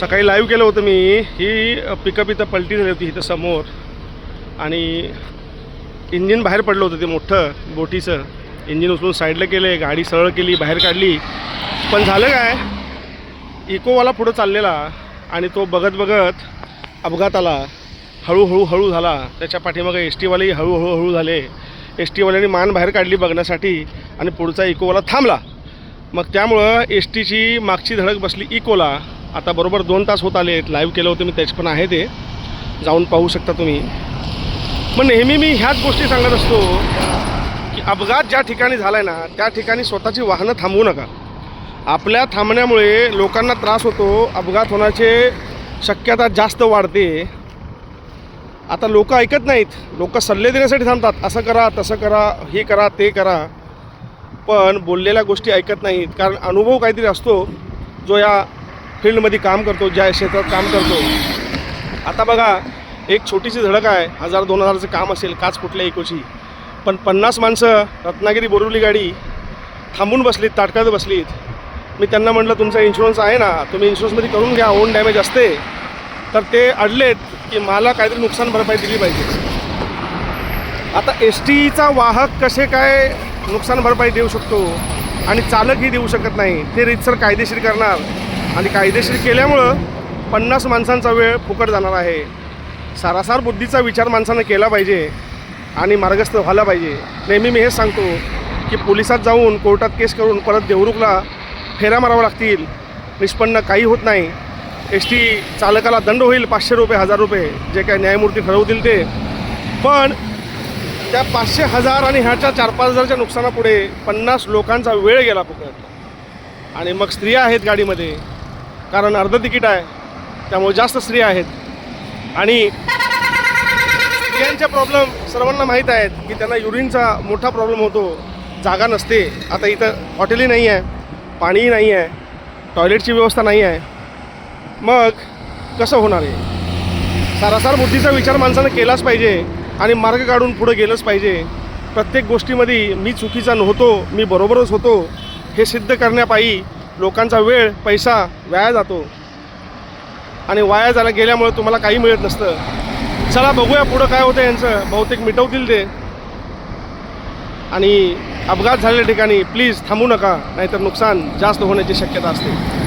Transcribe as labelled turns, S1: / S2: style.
S1: सकाळी लाईव्ह केलं होतं मी. ही पिकअप इथं पलटी झाली होती इथं समोर. आणि इंजिन बाहेर पडलं होतं ते मोठं बोटीचं. इंजिन उचलून साईडला केलं गाडी सरळ केली बाहेर काढली. पण झालं काय? इकोवाला पुढं चाललेला आणि तो बघत बघत अपघात आला. हळूहळू हळू झाला. त्याच्या पाठीमागे एस टीवालेही हळूहळू हळू झाले. एस टीवाल्यांनी मान बाहेर काढली बघण्यासाठी आणि पुढचा इकोवाला थांबला. मग त्यामुळं एस टीची मागची धडक बसली इकोला आता बरोबर दोन तास होत आले लाईव्ह केलं होतं मी त्याच पण आहे ते. जाऊन पाहू शकता तुम्ही. पण नेहमी मी ह्याच गोष्टी सांगत असतो की अपघात ज्या ठिकाणी झाला आहे ना त्या ठिकाणी स्वतःची वाहनं थांबवू नका. आपल्या थांबण्यामुळे लोकांना त्रास होतो अपघात होण्याचे शक्यता जास्त वाढते. आता लोक ऐकत नाहीत. लोक सल्ले देण्यासाठी थांबतात. असं करा तसं करा हे करा ते करा. पण बोललेल्या गोष्टी ऐकत नाहीत. कारण अनुभव काहीतरी असतो जो या फील्डमध्ये काम करतो ज्या क्षेत्रात काम करतो. आता बघा एक छोटीशी धडक आहे. हजार दोन हजारचं काम असेल काच कुठल्या इकोची पण पन्नास माणसं रत्नागिरी बोरिवली गाडी थांबून बसलीत ताटकळत बसलीत. मी त्यांना म्हटलं तुमचा इन्शुरन्स आहे ना? तुम्ही इन्शुरन्समध्ये करून घ्या ओन डॅमेज असते. तर ते अडलेत की मला काहीतरी नुकसान भरपाई दिली पाहिजे. आता एस टीचा वाहक कसे काय नुकसान भरपाई देऊ शकतो आणि चालकही देऊ शकत नाही ते रितसर कायदेशीर करणार. आणि कायदेशीर केल्यामुळं पन्नास माणसांचा वेळ फुकट जाणार आहे. सारासार बुद्धीचा विचार माणसानं केला पाहिजे आणि मार्गस्थ व्हायला पाहिजे. नेहमी मी हेच सांगतो की पोलिसात जाऊन कोर्टात केस करून परत देवरुखला फेऱ्या मारावं लागतील. निष्पन्न काही होत नाही. एस टी चालकाला दंड होईल पाचशे रुपये हजार रुपये जे काय न्यायमूर्ती ठरवतील ते. पण त्या पाचशे हजार आणि ह्याच्या चार पाच हजारच्या नुकसानापुढे पन्नास लोकांचा वेळ गेला फुकट. आणि मग स्त्रिया आहेत गाडीमध्ये. कारण अर्ध तिकीट आहे त्यामुळे जास्त स्त्रिया आहेत. आणि स्त्रियांचे प्रॉब्लेम सर्वांना माहीत आहेत की त्यांना युरिनचा मोठा प्रॉब्लेम होतो जागा नसते. आता इथं हॉटेलही नाही आहे पाणीही नाही आहे टॉयलेटची व्यवस्था नाही आहे. मग कसं होणार आहे? सारासार बुद्धीचा विचार माणसानं केलाच पाहिजे आणि मार्ग काढून पुढे गेलंच पाहिजे. प्रत्येक गोष्टीमध्ये मी चुकीचा नव्हतो मी बरोबरच होतो हे सिद्ध करण्यापायी लोकांचा वेळ पैसा वाया जातो. आणि वाया जायला गेल्यामुळे तुम्हाला काही मिळत नसतं. चला बघूया पुढं काय होतं यांचं. बहुतेक मिटवतील ते. आणि अपघात झालेल्या ठिकाणी प्लीज थांबू नका नाहीतर नुकसान जास्त होण्याची शक्यता असते.